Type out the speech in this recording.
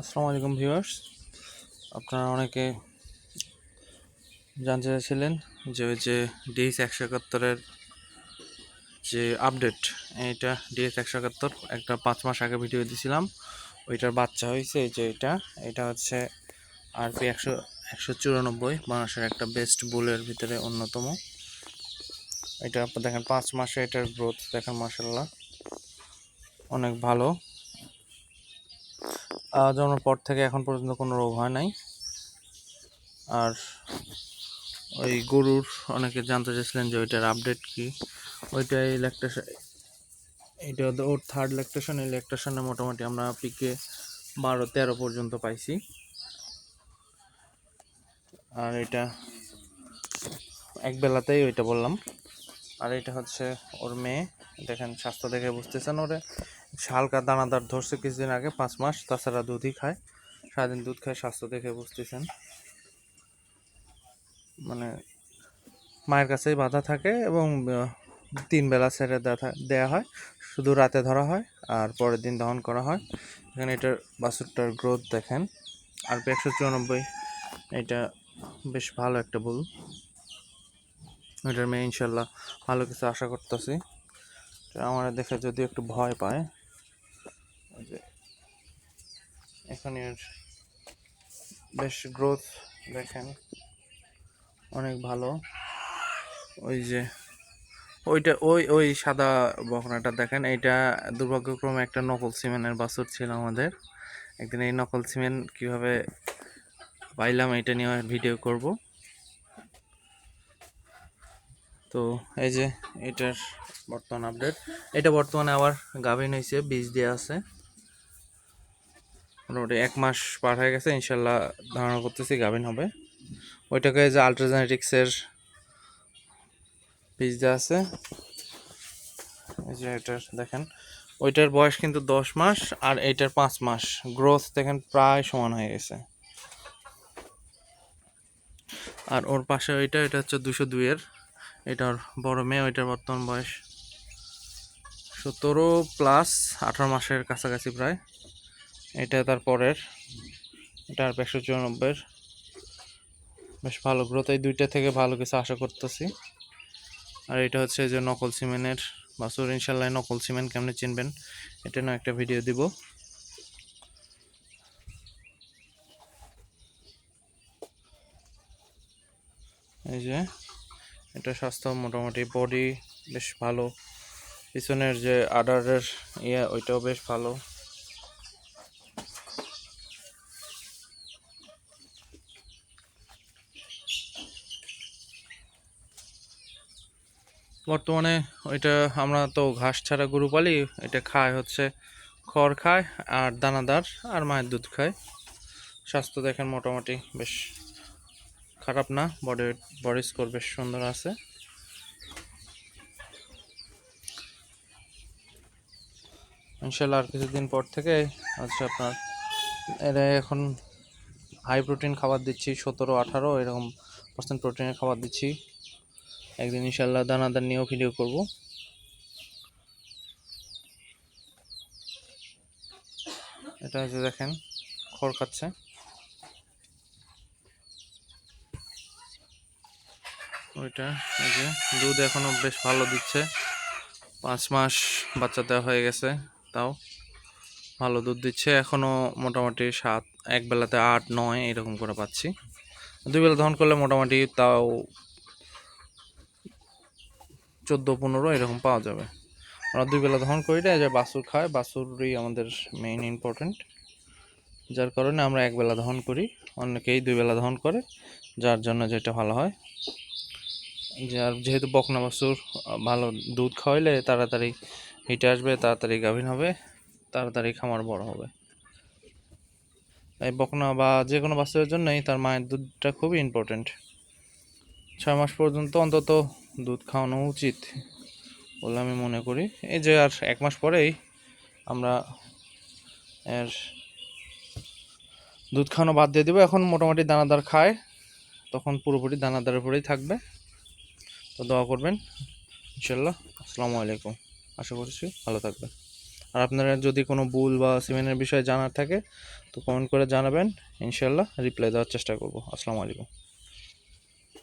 আসসালামু আলাইকুম ভিউয়ার্স। আপনারা অনেকে জানতে চাইছিলেন যে ওই যে ডিএস একশো একাত্তরের যে আপডেট, এইটা ডিএস একশো একাত্তর, একটা পাঁচ মাস আগে ভিডিও দিয়েছিলাম, ওইটার বাচ্চা হয়েছে যে এটা এটা হচ্ছে আরপি একশো একশো চুরানব্বই, বাংলাদেশের একটা বেস্ট বুলের ভিতরে অন্যতম। এটা দেখেন, পাঁচ মাসে এটার গ্রোথ দেখেন মাসাল্লাহ অনেক ভালো। জন্মের পর থেকে এখন পর্যন্ত কোনো রোগ হয় নাই। আর ওই গরুর অনেকে জানতে চাইছিলেন যে ওইটার আপডেট কি? ওইটাই ল্যাকটেশন ওদের- ওর থার্ড ল্যাকটেশন এই ল্যাকটেশনে মোটামুটি আমরা পিকে বারো, তেরো পর্যন্ত পাইছি। আর এটা এক বেলাতেই ওইটা বললাম। আর এটা হচ্ছে ওর মেয়ে। দেখেন, স্বাস্থ্য দেখে বুঝতেছেন ওরে। হালকা দানাদার ধরছে কিছুদিন আগে, পাঁচ মাস। তাছাড়া দুধই খায়। সারাদিন দুধ খায়, স্বাস্থ্য দেখে বুঝতেছেন। মানে মায়ের কাছেই বাধা থাকে এবং তিন বেলা ছেড়ে থা- হয়। শুধু রাতে ধরা হয় আর পরের দিন দহন করা হয়। এখানে এটার বাছুরটার গ্রোথ দেখেন। আর একশো চুরানব্বই, এটা বেশ ভালো একটা বুল এটার মেয়ে ইনশাল্লাহ ভালো কিছু আশা করতেছি। আমার দেখে যদি একটু ভয় পায় যে, এখানে এর বেশ গ্রোথ দেখেন, অনেক ভালো। ওই যে, ওইটা, ওই ওই সাদা বকনাটা দেখেন, এইটা দুর্ভাগ্যক্রমে একটা নকল সিমেন্টের বাছুর ছিল আমাদের। একদিন এই নকল সিমেন্ট কীভাবে পাইলাম এটা নিয়ে ভিডিও করব। তো এই যে, এটার বর্তমান আপডেট এটা বর্তমানে আবার গাভিন হয়েছে বীজ দেওয়া আছে। মোটামুটি এক মাস পার হয়ে গেছে, ইনশাল্লাহ ধারণা করতেছি গাভিন হবে। ওইটাকে যে আলট্রাজেনেটিক্সের দেওয়া আছে দেখেন, ওইটার বয়স কিন্তু দশ মাস আর এইটার পাঁচ মাস। গ্রোথ দেখেন প্রায় সমান হয়ে গেছে। আর ওর পাশে ওইটা, এটা হচ্ছে দুশো দুইয়ের। এটার বড় মেয়ে, ওইটার বর্তমান বয়স সতেরো প্লাস আঠারো মাসের কাছাকাছি প্রায়। এটা তার পরের। এটা আর একশো চুরানব্বইয়ের। বেশ ভালো গ্রোথ এই দুইটা থেকে ভালো কিছু আশা করতেছি। আর এটা হচ্ছে যে নকল সিমেন্টের। বাসুর ইনশাল্লাহ নকল সিমেন্ট কেমনে চিনবেন, এটা না একটা ভিডিও দিব। এই যে, এটা স্বাস্থ্য মোটামুটি বডি বেশ ভালো। পিছনের যে আডারের ইয়ে ওইটাও বেশ ভালো। বর্তমানে ওইটা আমরা তো ঘাস ছাড়া গরু পালি, এটা খায় হচ্ছে খড় খায় আর দানাদার আর মায়ের দুধ খায়। স্বাস্থ্য দেখেন মোটামুটি বেশ খারাপ না বডি বডি স্কোর বেশ সুন্দর আছে। ইনশাল্লাহ আর কিছুদিন পর থেকে হচ্ছে আপনার, এরা এখন হাই প্রোটিন খাবার দিচ্ছি, সতেরো আঠারো এরকম পার্সেন্ট প্রোটিনের খাবার দিচ্ছি। একদিন ইনশাল্লাহ দানাদার নিয়েও ভিডিও করব। এটা হচ্ছে দেখেন, খড় খাচ্ছে। ওইটা, এই যে দুধ এখনও বেশ ভালো দিচ্ছে। পাঁচ মাস বাচ্চা দেওয়া হয়ে গেছে, তাও ভালো দুধ দিচ্ছে। এখনও মোটামুটি সাত, এক বেলাতে আট, নয়, এরকম করে পাচ্ছি। দুই বেলা দহন করলে মোটামুটি তাও চোদ্দ পনেরো এরকম পাওয়া যাবে। আমরা দুই বেলা দহন করি না যে বাছুর খায় বাছুরই আমাদের মেইন ইম্পর্টেন্ট যার কারণে আমরা এক বেলা দহন করি অনেকেই দুই বেলা দহন করে যার জন্য যেটা ভালো হয়। যার যেহেতু বকনা আহ, ভালো দুধ খাওয়াইলে তাড়াতাড়ি হিটে আসবে তাড়াতাড়ি গাভিন হবে তাড়াতাড়ি খামার বড় হবে। তাই বকনা বা যে কোনো বাছুরের জন্যই তার মায়ের দুধটা খুবই ইম্পর্টেন্ট ছয় মাস পর্যন্ত অন্তত দুধ খাওয়ানো উচিত বলে আমি মনে করি। এই যে আর এক মাস পরেই আমরা এর দুধ খাওয়ানো বাদ দিয়ে দেবো। এখন মোটামুটি দানাদার খায়, তখন পুরোপুরি দানাদারের উপরেই থাকবে। তো দোয়া করবেন ইনশাল্লাহ আসসালামু আলাইকুম। আশা করছি ভালো থাকবেন। আর আপনারা যদি কোনো বুল বা সিমেন্টের বিষয়ে জানার থাকে, তো কমেন্ট করে জানাবেন। ইনশাল্লাহ রিপ্লাই দেওয়ার চেষ্টা করব। আসসালামু আলাইকুম।